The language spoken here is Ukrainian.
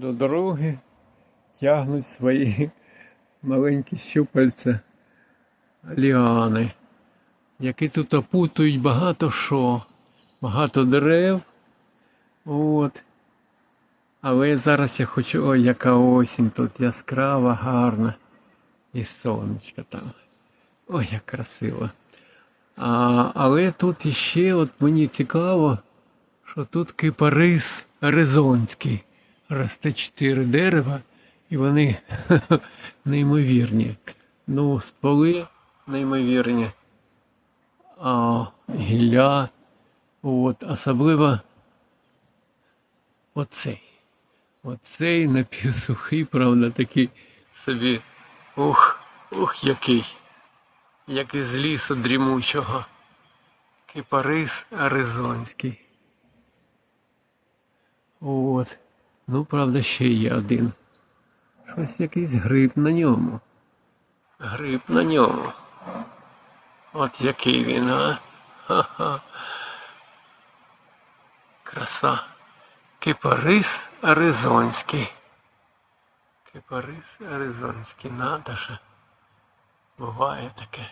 До дороги тягнуть свої маленькі щупальця ліани, які тут опутують багато що, багато дерев. От. Але зараз я хочу, ой, яка осінь тут яскрава, гарна. І сонечко там. Ой, як красиво. А, але тут іще, от мені цікаво, що тут кипарис аризонський. Росте чотири дерева, і вони неймовірні. Ну, стволи неймовірні. А гілля, от, особливо оцей. Оцей напівсухий, правда, такий собі. Ух, ух, який. Як із лісу дрімучого. Кипарис аризонський. От. Ну, правда, ще є один. Щось якийсь гриб на ньому. Гриб на ньому. От який він, а? Ха-ха. Краса. Кипарис аризонський. Кипарис аризонський, надо же. Буває таке.